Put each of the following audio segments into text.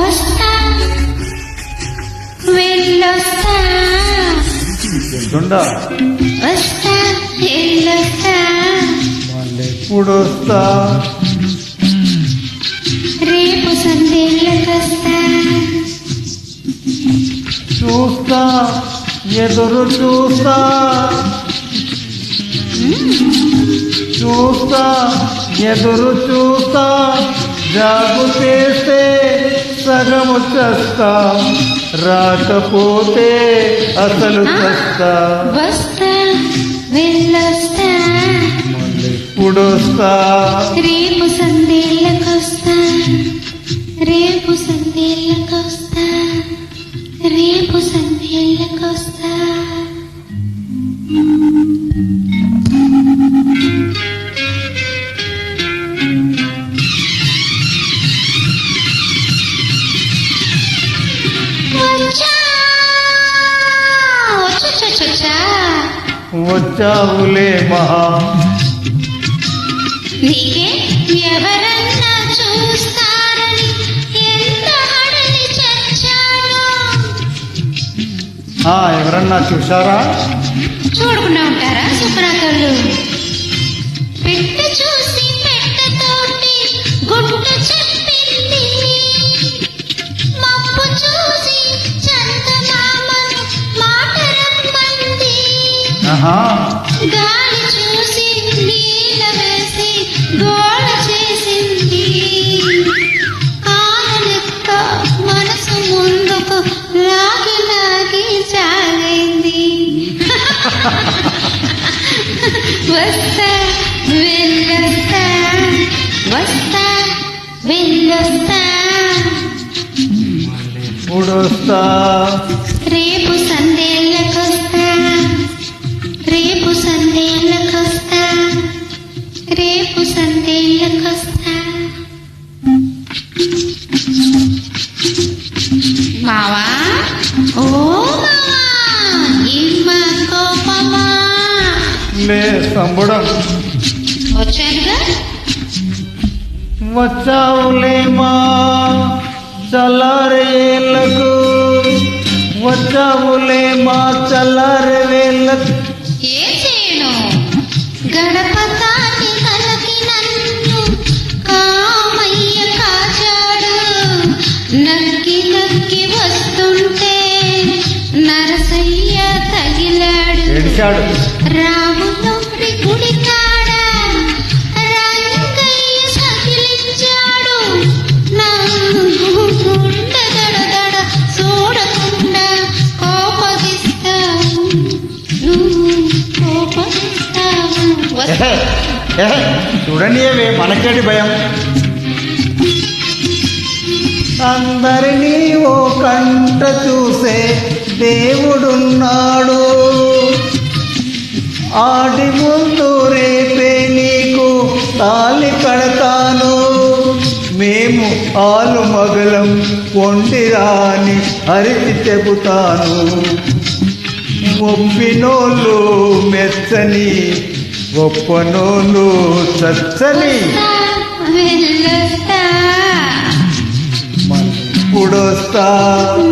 వస్తా. వెళ్ళొస్తా. వెళ్తుండా వస్తా వెళ్ళొస్తా. మళ్ళీ ఎప్పుడు వస్తా. రేపు సందేళ్ళకొస్తా చూస్తా ఎదురు చూస్తా. చూస్తా ఎదురు చూస్తా. జాగు చేస్తే సగము చస్తా రాకపోతే అసలు చస్తా. వస్తా వెళ్ళొస్తా. మళ్ళీ ఎప్పుడు వస్తా రేపు వచ్చావులే మహా. నీకే ఎవరన్నా చూస్తారని ఎంత హడలి చచ్చాను. ఆ, ఎవరన్నా చూశారా? చూడకుండా ఉంటారా? వస్తా వెళ్ళొస్తా వస్తా వెళ్ళొస్తా. వస్తా? రేపు సందేళ్ళకొస్తా రేపు సందేళ్ళకొస్తా మావా ఓ లే వచ్చానుగా వచ్చావులేమా? చల్లారేళ్ళకు. వచ్చావులేమా? చల్లారే వేళ్ళకు ఏం చేయను? గడప ఎహె, ఎహె, చూడనీయవే మనకేటి భయం? అందరినీ ఓ కంట చూసే దేవుడున్నాడు కడతాను. మేము ఆలు మగలం కొండిరాని అరిచి చెబుతాను ఒప్పినోళ్ళు మెచ్చని ఒప్పనోళ్ళు చచ్చని. వెళ్ళొస్తా.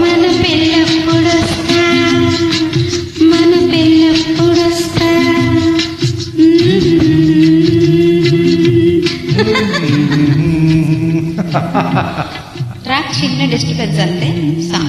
ಟ್ರ್ಯಾಕ್ ಚಿನ್ನ ಡಿಸ್ಟರ್ಬೆನ್ಸ್ ಅಂತೆ ಸಾ